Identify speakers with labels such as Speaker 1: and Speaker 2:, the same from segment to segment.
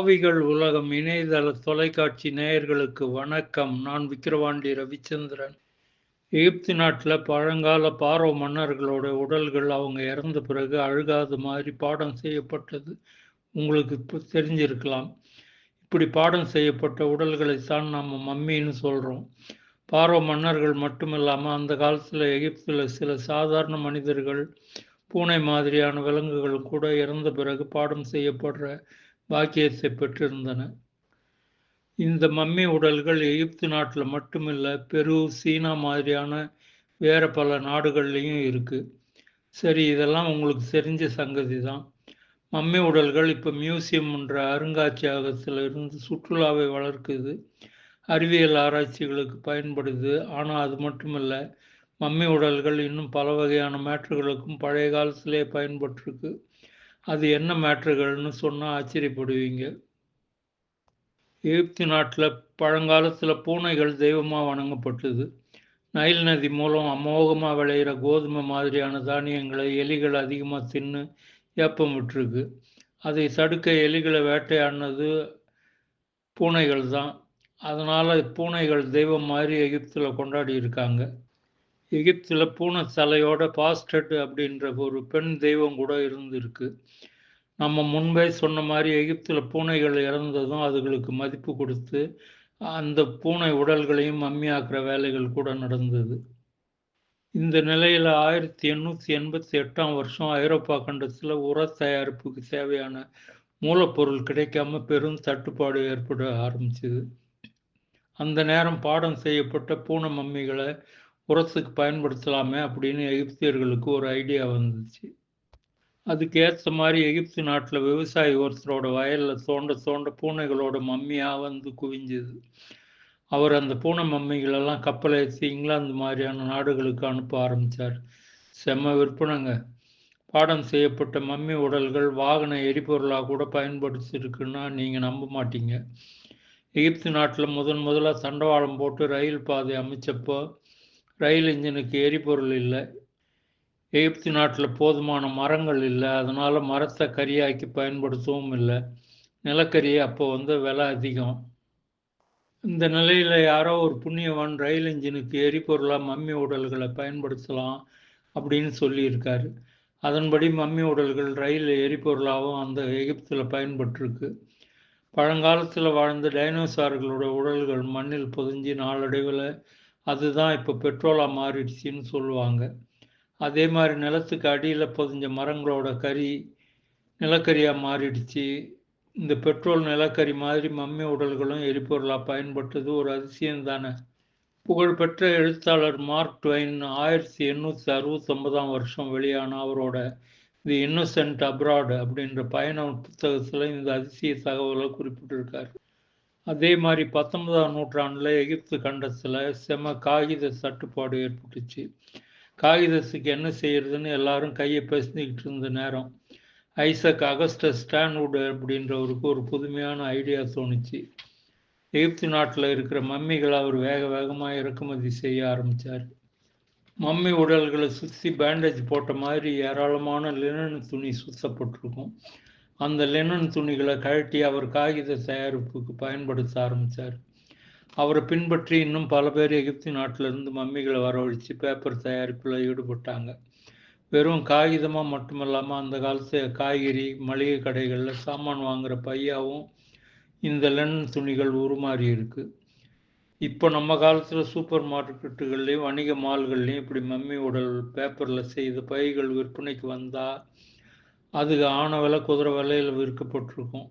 Speaker 1: ஆவிகள் உலகம் இணையதள தொலைக்காட்சி நேயர்களுக்கு வணக்கம். நான் விக்கிரவாண்டி ரவிச்சந்திரன். எகிப்து நாட்டில் பழங்கால பாரோ மன்னர்களோட உடல்கள் அவங்க இறந்த பிறகு அழுகாத மாதிரி பாடம் செய்யப்பட்டது. உங்களுக்கு இப்போ தெரிஞ்சிருக்கலாம். இப்படி பாடம் செய்யப்பட்ட உடல்களைத்தான் நம்ம மம்மின்னு சொல்கிறோம் பாரோ மன்னர்கள் மட்டும் இல்லாமல் அந்த காலத்தில் எகிப்தில் சில சாதாரண மனிதர்கள் பூனை மாதிரியான விலங்குகள் கூட இறந்த பிறகு பாடம் செய்யப்படுற பாக்கியத்தை பெற்றிருந்தன. இந்த மம்மி உடல்கள் எகிப்து நாட்டில் மட்டுமில்லை பெரு சீனா மாதிரியான வேற பல நாடுகள்லையும் இருக்கு. சரி இதெல்லாம் உங்களுக்கு தெரிஞ்ச சங்கதி தான் மம்மி உடல்கள் இப்போ மியூசியம்ன்ற அருங்காட்சியகத்தில் இருந்து சுற்றுலாவை வளர்க்குது. அறிவியல் ஆராய்ச்சிகளுக்கு பயன்படுது. ஆனால் அது மட்டுமில்ல மம்மி உடல்கள் இன்னும் பல வகையான மேட்ருகளுக்கும் பழைய காலத்திலே பயன்பட்டிருக்கு. அது என்ன மேட்ருகள்னு சொன்னால் ஆச்சரியப்படுவீங்க. எகிப்து நாட்டில் பழங்காலத்தில் பூனைகள் தெய்வமாக வணங்கப்பட்டது. நைல் நதி மூலம் அமோகமாக விளையிற கோதுமை மாதிரியான தானியங்களை எலிகள் அதிகமாக தின்னு ஏப்பம் விட்டுருக்கு. அதை தடுக்க எலிகளை வேட்டையாடினது பூனைகள் தான் அதனால் பூனைகள் தெய்வம் மாதிரி எகிப்தில் கொண்டாடி இருக்காங்க. எகிப்தில் பூனை தலையோட பாஸ்டட் அப்படின்ற ஒரு பெண் தெய்வம் கூட இருந்திருக்கு. நம்ம முன்பே சொன்ன மாதிரி எகிப்தில் பூனைகள் இறந்ததும் அதுகளுக்கு மதிப்பு கொடுத்து அந்த பூனை உடல்களையும் மம்மியாக்குற வேலைகள் கூட நடந்தது. இந்த நிலையில் ஆயிரத்தி எண்ணூற்றி எண்பத்தி எட்டாம் வருஷம் ஐரோப்பா கண்டத்தில் உர தயாரிப்புக்கு தேவையான மூலப்பொருள் கிடைக்காம பெரும் தட்டுப்பாடு ஏற்பட ஆரம்பிச்சுது. அந்த நேரம் பாடம் செய்யப்பட்ட பூனை மம்மிகளை உரத்துக்கு பயன்படுத்தலாமே அப்படின்னு எகிப்தியர்களுக்கு ஒரு ஐடியா வந்துச்சு. அதுக்கு ஏற்ற மாதிரி எகிப்து நாட்டில் விவசாயி ஒருத்தரோட வயலில் தோண்ட தோண்ட பூனைகளோட மம்மியாக வந்து குவிஞ்சுது. அவர் அந்த பூனை மம்மிகளெல்லாம் கப்பல் ஏற்றி இங்கிலாந்து மாதிரியான நாடுகளுக்கு அனுப்ப ஆரம்பித்தார் செம்ம விற்பனைங்க. பாடம் செய்யப்பட்ட மம்மி உடல்கள் வாகன எரிபொருளாக கூட பயன்படுத்திருக்குன்னா நீங்கள் நம்ப மாட்டீங்க. எகிப்து நாட்டில் முதன் முதலாக தண்டவாளம் போட்டு ரயில் பாதை அமைச்சப்போ ரயில் இன்ஜினுக்கு எரிபொருள் இல்லை. எகிப்து நாட்டில் போதுமான மரங்கள் இல்லை. அதனால் மரத்தை கரியாக்கி பயன்படுத்தவும் இல்லை. நிலக்கரி அப்போ வந்து விலை அதிகம். இந்த நிலையில் யாரோ ஒரு புண்ணியவான் ரயில் இன்ஜினுக்கு எரிபொருளாக மம்மி உடல்களை பயன்படுத்தலாம் அப்படின்னு சொல்லியிருக்காரு. அதன்படி மம்மி உடல்கள் ரயில் எரிபொருளாகவும் அந்த எகிப்தில் பயன்பட்டுருக்கு. பழங்காலத்தில் வாழ்ந்த டைனோசார்களோட உடல்கள் மண்ணில் பொதிஞ்சு நாளடைவில் அதுதான் இப்போ பெட்ரோலாக மாறிடுச்சின்னு சொல்லுவாங்க. அதே மாதிரி நிலத்துக்கு அடியில் பொதிஞ்ச மரங்களோட கறி நிலக்கரியாக மாறிடுச்சு. இந்த பெட்ரோல் நிலக்கரி மாதிரி மம்மி உடல்களும் எரிபொருளாக பயன்பட்டது ஒரு அதிசயம் தானே. புகழ்பெற்ற எழுத்தாளர் மார்க் ட்வைன் ஆயிரத்தி எண்ணூற்றி அறுபத்தொன்பதாம் வருஷம் வெளியான அவரோட தி இன்னசென்ட் அப்ராட் அப்படின்ற பயண புத்தகத்தில் இந்த அதிசய தகவலை குறிப்பிட்டிருக்காரு. அதே மாதிரி பத்தொன்பதாம் நூற்றாண்டில் எகிப்து கண்டத்தில் செம காகித தட்டுப்பாடு ஏற்பட்டுச்சு. காகிதத்துக்கு என்ன செய்யறதுன்னு எல்லாரும் கையை பேசிக்கிட்டு இருந்த நேரம். ஐசக் அகஸ்டஸ் ஸ்டான்வுட் அப்படின்றவருக்கு ஒரு புதுமையான ஐடியா தோணுச்சு. எகிப்து நாட்டில் இருக்கிற மம்மிகளை அவர் வேக வேகமாக இறக்குமதி செய்ய ஆரம்பித்தார் மம்மி உடல்களை சுற்றி பேண்டேஜ் போட்ட மாதிரி ஏராளமான லினன் துணி சுத்தப்பட்டிருக்கும். அந்த லெனன் துணிகளை கழட்டி அவர் காகித தயாரிப்புக்கு பயன்படுத்த ஆரம்பித்தார் அவரை பின்பற்றி இன்னும் பல பேர் எகிப்து நாட்டிலிருந்து மம்மிகளை வரவழைச்சு பேப்பர் தயாரிப்பில் ஈடுபட்டாங்க. வெறும் காகிதமாக மட்டுமல்லாமல் அந்த காலத்து காய்கறி மளிகை கடைகளில் சாமான் வாங்குகிற பையாவும் இந்த லெனன் துணிகள் உருமாறி இருக்கு. இப்போ நம்ம காலத்தில் சூப்பர் மார்க்கெட்டுகள்லேயும் வணிக மால்கள்லேயும் இப்படி மம்மி உடல் பேப்பரில் செய்த பைகள் விற்பனைக்கு வந்தால் அது ஆன விலை குதிரை விலையில் விற்கப்பட்டிருக்கும்.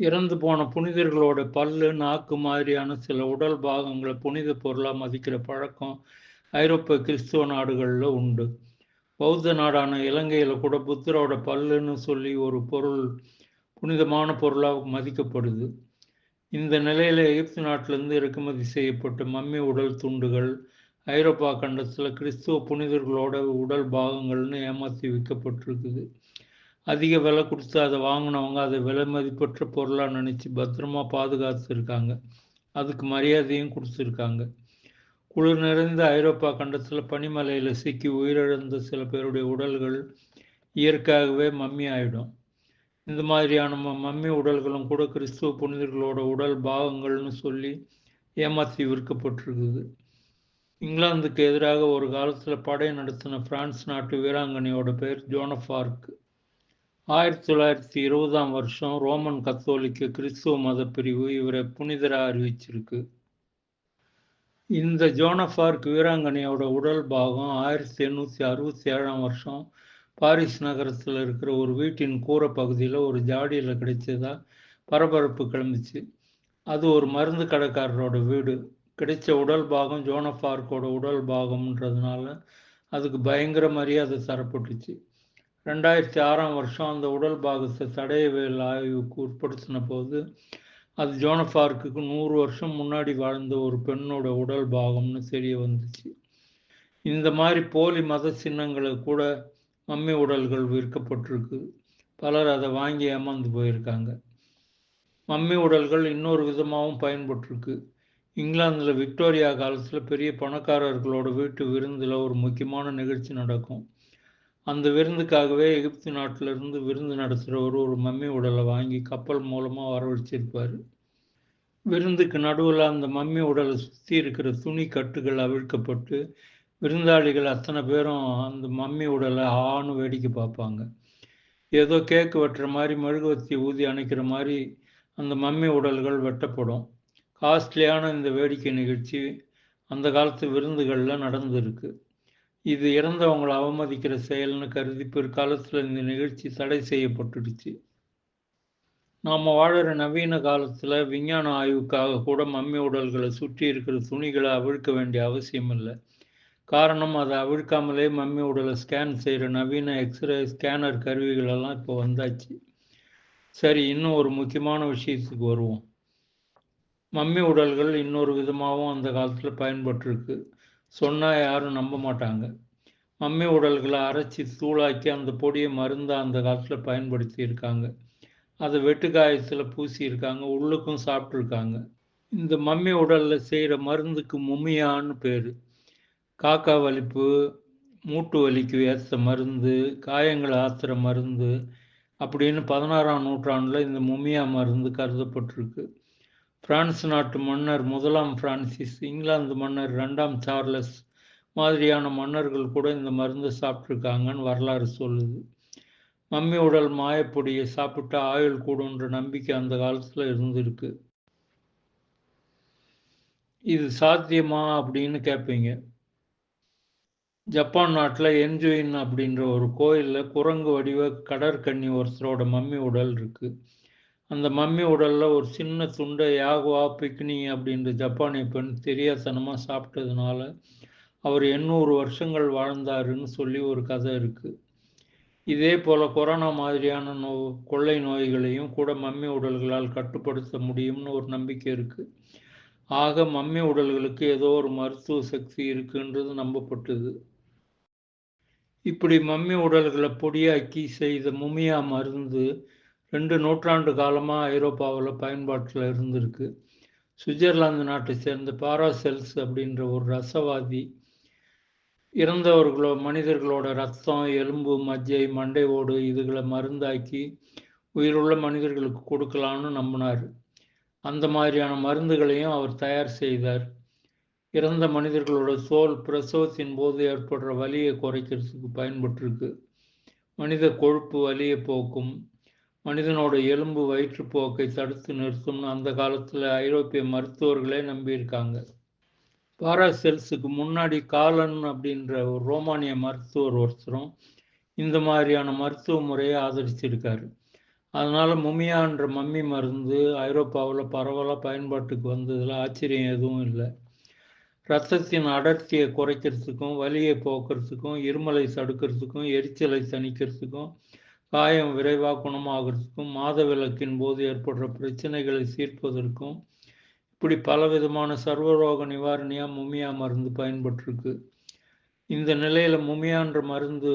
Speaker 1: இறந்து போன புனிதர்களோட பல்லு நாக்கு மாதிரியான சில உடல் பாகங்களை புனித பொருளாக மதிக்கிற பழக்கம் ஐரோப்பிய கிறிஸ்துவ நாடுகளில் உண்டு. பௌத்த நாடான இலங்கையில் கூட புத்தரோட பல்லுன்னு சொல்லி ஒரு பொருள் புனிதமான பொருளாக மதிக்கப்படுது. இந்த நிலையில் எகிப்து நாட்டிலேருந்து இறக்குமதி செய்யப்பட்ட மம்மி உடல் துண்டுகள் ஐரோப்பா கண்டத்தில் கிறிஸ்துவ புனிதர்களோட உடல் பாகங்கள்னு ஏமாற்றி விற்கப்பட்டிருக்குது. அதிக விலை கொடுத்து அதை வாங்கினவங்க அதை விலை மதிப்பற்ற பொருளாக நினச்சி பத்திரமா பாதுகாத்துருக்காங்க. அதுக்கு மரியாதையும் கொடுத்துருக்காங்க. குளிர் நிறைந்த ஐரோப்பா கண்டத்தில் பனிமலையில் சிக்கி உயிரிழந்த சில பேருடைய உடல்கள் இயற்கையாகவே மம்மி ஆயிடும். இந்த மாதிரியான மம்மி உடல்களும் கூட கிறிஸ்துவ புனிதர்களோட உடல் பாகங்கள்னு சொல்லி ஏமாற்றி விற்கப்பட்டிருக்குது. இங்கிலாந்துக்கு எதிராக ஒரு காலத்தில் படை நடத்தின பிரான்ஸ் நாட்டு வீராங்கனையோட பேர் ஜோனஃபார்க் ஆயிரத்தி தொள்ளாயிரத்தி இருபதாம் வருஷம் ரோமன் கத்தோலிக்க கிறிஸ்துவ மத பிரிவு இவரை புனிதராக அறிவிச்சிருக்கு. இந்த ஜோனஃபார்க் வீராங்கனையோட உடல் பாகம் ஆயிரத்தி எண்ணூற்றி அறுபத்தி ஏழாம் வருஷம் பாரிஸ் நகரத்தில் இருக்கிற ஒரு வீட்டின் கூரை பகுதியில் ஒரு ஜாடியில் கிடைச்சதா பரபரப்பு கிளம்பிச்சு. அது ஒரு மருந்து கடைக்காரரோட வீடு. கிடைச்ச உடல் பாகம் ஜோனஃபார்க்கோட உடல் பாகம்ன்றதுனால அதுக்கு பயங்கர மரியாதை தரப்பட்டுச்சு. ரெண்டாயிரத்தி ஆறாம் வருஷம் அந்த உடல் பாகத்தை தடயவியல் ஆய்வுக்கு உட்படுத்தின போது அது ஜோனஃபார்க்குக்கு நூறு வருஷம் முன்னாடி வாழ்ந்த ஒரு பெண்ணோட உடல் பாகம்னு தெரிய வந்துச்சு. இந்த மாதிரி போலி மத சின்னங்களை கூட மம்மி உடல்கள் விற்கப்பட்டிருக்கு. பலர் அதை வாங்கி ஏமாந்து போயிருக்காங்க. மம்மி உடல்கள் இன்னொரு விதமாகவும் பயன்பட்டிருக்கு. இங்கிலாந்தில் விக்டோரியா காலத்தில் பெரிய பணக்காரர்களோட வீட்டு விருந்தில் ஒரு முக்கியமான நிகழ்ச்சி நடக்கும். அந்த விருந்துக்காகவே எகிப்து நாட்டிலிருந்து விருந்து நடத்துகிறவர் ஒரு மம்மி உடலை வாங்கி கப்பல் மூலமாக வரவழைச்சிருப்பார். விருந்துக்கு நடுவில் அந்த மம்மி உடலை சுற்றி இருக்கிற துணி கட்டுகள் அவிழ்க்கப்பட்டு விருந்தாளிகள் அத்தனை பேரும் அந்த மம்மி உடலை ஆணு வேடிக்கை பார்ப்பாங்க. ஏதோ கேக்கு வெட்டுற மாதிரி மெழுகுவத்தி ஊதி அணைக்கிற மாதிரி அந்த மம்மி உடல்கள் வெட்டப்படும். காஸ்ட்லியான இந்த வேடிக்கை நிகழ்ச்சி அந்த காலத்து விருந்துகளில் நடந்திருக்கு. இது இறந்தவங்களை அவமதிக்கிற செயல்னு கருதி பிற்காலத்தில் இந்த நிகழ்ச்சி தடை செய்யப்பட்டுடுச்சு. நாம் வாழற நவீன காலத்தில் விஞ்ஞான ஆய்வுக்காக கூட மம்மி உடல்களை சுற்றி இருக்கிற துணிகளை அவிழ்க்க வேண்டிய அவசியம் இல்லை. காரணம் அதை அவிழ்க்காமலே மம்மி உடலை ஸ்கேன் செய்கிற நவீன எக்ஸ்ரே ஸ்கேனர் கருவிகளெல்லாம் இப்போ வந்தாச்சு. சரி இன்னும் ஒரு முக்கியமான விஷயத்துக்கு வருவோம். மம்மி உடல்கள் இன்னொரு விதமாகவும் அந்த காலத்தில் பயன்பட்டுருக்கு. சொன்னால் யாரும் நம்ப மாட்டாங்க. மம்மி உடல்களை அரைச்சி தூளாக்கி அந்த பொடியை மருந்தாக அந்த காலத்தில் பயன்படுத்தி இருக்காங்க. அதை வெட்டுக்காயத்தில் பூசியிருக்காங்க உள்ளுக்கும் சாப்பிட்ருக்காங்க இந்த மம்மி உடலில் செய்கிற மருந்துக்கு முமியான்னு பேர். காக்கா வலிப்பு மூட்டு வலிக்கு ஏற்ற மருந்து காயங்களை ஆத்துற மருந்து அப்படின்னு பதினாறாம் நூற்றாண்டில் இந்த முமியா மருந்து கருதப்பட்டிருக்கு. பிரான்ஸ் நாட்டு மன்னர் முதலாம் பிரான்சிஸ் இங்கிலாந்து மன்னர் ரெண்டாம் சார்லஸ் மாதிரியான மன்னர்கள் கூட இந்த மருந்தை சாப்பிட்ருக்காங்கன்னு வரலாறு சொல்லுது. மம்மி உடல் மாயப்பொடியை சாப்பிட்டா ஆயுள் கூடுன்ற நம்பிக்கை அந்த காலத்தில் இருந்திருக்கு. இது சாத்தியமா அப்படின்னு கேட்பீங்க ஜப்பான் நாட்டில் என்ஜுயின் அப்படின்ற ஒரு கோயிலில் குரங்கு வடிவ கடற்கன்னி ஒருத்தரோட மம்மி உடல் இருக்குது அந்த மம்மி உடலில் ஒரு சின்ன துண்டை யாகுவா பிக்னி அப்படின்ற ஜப்பானிய பெண் தெரியாதனமாக சாப்பிட்டதுனால அவர் எண்ணூறு வருஷங்கள் வாழ்ந்தாருன்னு சொல்லி ஒரு கதை இருக்குது இதே போல் கொரோனா மாதிரியான நோ கொள்ளை நோய்களையும் கூட மம்மி உடல்களால் கட்டுப்படுத்த முடியும்னு ஒரு நம்பிக்கை இருக்குது ஆக மம்மி உடல்களுக்கு ஏதோ ஒரு மருத்துவ சக்தி இருக்குன்றது நம்பப்பட்டது. இப்படி மம்மி உடல்களை பொடியாக்கி செய்த முமியா மருந்து ரெண்டு நூற்றாண்டு காலமாக ஐரோப்பாவில் பயன்பாட்டில் இருந்திருக்கு. சுவிட்சர்லாந்து நாட்டை சேர்ந்த பாராசெல்ஸ் அப்படின்ற ஒரு ரசவாதி இறந்தவர்களோ மனிதர்களோட ரத்தம் எலும்பு மஜ்ஜை மண்டை ஓடு இதுகளை மருந்தாக்கி உயிருள்ள மனிதர்களுக்கு கொடுக்கலான்னு நம்பினார். அந்த மாதிரியான மருந்துகளையும் அவர் தயார் செய்தார். இறந்த மனிதர்களோட தோல் பிரசவத்தின் போது ஏற்படுற வலியை குறைக்கிறதுக்கு பயன்பட்டிருக்கு. மனித கொழுப்பு வலியை போக்கும் மனிதனோட எலும்பு வயிற்றுப்போக்கை தடுத்து நிறுத்தும்னு அந்த காலத்தில் ஐரோப்பிய மருத்துவர்களே நம்பியிருக்காங்க. பாராசெல்ஸுக்கு முன்னாடி காலன் அப்படின்ற ஒரு ரோமானிய மருத்துவர் ஒருத்தரும் இந்த மாதிரியான மருத்துவ முறையை ஆதரிச்சிருக்காரு. அதனால் முமியான்ற மம்மி மருந்து ஐரோப்பாவில் பரவலாக பயன்பாட்டுக்கு வந்ததில் ஆச்சரியம் எதுவும் இல்லை. ரத்தத்தின் அடர்த்தியை குறைக்கிறதுக்கும் வலியை போக்குறதுக்கும் இருமலை தடுக்கிறதுக்கும் எரிச்சலை தணிக்கிறதுக்கும் காயம் விரைவாக குணமாகிறதுக்கும் மாதவிலக்கின் போது ஏற்படுற பிரச்சனைகளை தீர்ப்பதற்கும் இப்படி பலவிதமான சர்வரோக நிவாரணியாக முமியா மருந்து பயன்பட்டிருக்கு. இந்த நிலையில் முமியான்ற மருந்து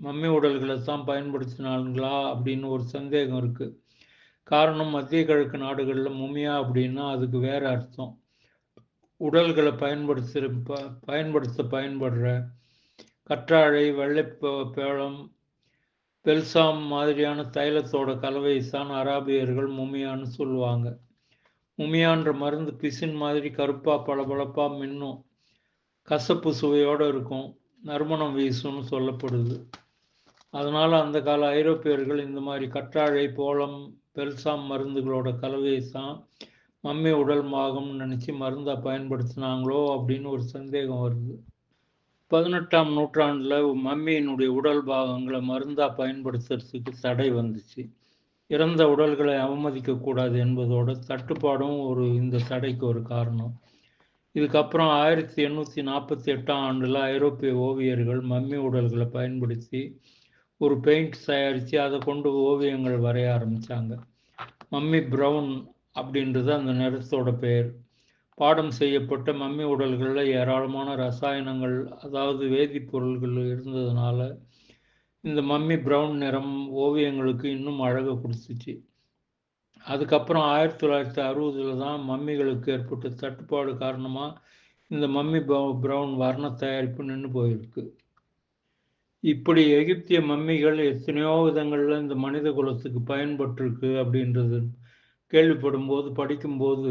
Speaker 1: மம்மி உடல்களை தான் பயன்படுத்தினாங்களா அப்படின்னு ஒரு சந்தேகம் இருக்குது காரணம் மத்திய கிழக்கு நாடுகளில் முமியா அப்படின்னா அதுக்கு வேற அர்த்தம். உடல்களை பயன்படுத்துகிற ப பயன்படுத்த பயன்படுற கற்றாழை வெள்ளைப்பேளம் பெல்சாம் மாதிரியான தைலத்தோட கலவையை தான் அராபியர்கள் முமியான்னு சொல்லுவாங்க. முமியான்ற மருந்து பிசின் மாதிரி கருப்பாக பளபளப்பாக மின்னும் கசப்பு சுவையோடு இருக்கும் நறுமணம் வீசும்னு சொல்லப்படுது. அதனால் அந்த கால ஐரோப்பியர்கள் இந்த மாதிரி கற்றாழை போலம் பெல்சாம் மருந்துகளோட கலவையை தான் மம்மி உடல் மாகும்னு நினச்சி மருந்தாக பயன்படுத்தினாங்களோ அப்படின்னு ஒரு சந்தேகம் வருது. பதினெட்டாம் நூற்றாண்டில் மம்மியினுடைய உடல் பாகங்களை மருந்தாக பயன்படுத்துறதுக்கு தடை வந்துச்சு. இறந்த உடல்களை அவமதிக்கக்கூடாது என்பதோட தட்டுப்பாடும் ஒரு இந்த தடைக்கு ஒரு காரணம். இதுக்கப்புறம் ஆயிரத்தி எண்ணூற்றி நாற்பத்தி எட்டாம் ஆண்டில் ஐரோப்பிய ஓவியர்கள் மம்மி உடல்களை பயன்படுத்தி ஒரு பெயிண்ட் தயாரித்து அதை கொண்டு ஓவியங்கள் வரைய ஆரம்பித்தாங்க மம்மி ப்ரௌன் அப்படின்றது அந்த நிறத்தோட பெயர். பாடம் செய்யப்பட்ட மம்மி உடல்களில் ஏராளமான ரசாயனங்கள் அதாவது வேதிப்பொருள்கள் இருந்ததுனால இந்த மம்மி ப்ரௌன் நிறம் ஓவியங்களுக்கு இன்னும் அழகை கொடுத்துச்சு. அதுக்கப்புறம் ஆயிரத்தி தொள்ளாயிரத்தி அறுபதில் தான் மம்மிகளுக்கு ஏற்பட்ட தட்டுப்பாடு காரணமாக இந்த மம்மி ப்ரௌன் வர்ண தயாரிப்பு நின்று போயிருக்கு. இப்படி எகிப்திய மம்மிகள் எத்தனையோ விதங்களில் இந்த மனித குலத்துக்கு பயன்பட்டிருக்கு அப்படின்றது கேள்விப்படும் போது படிக்கும்போது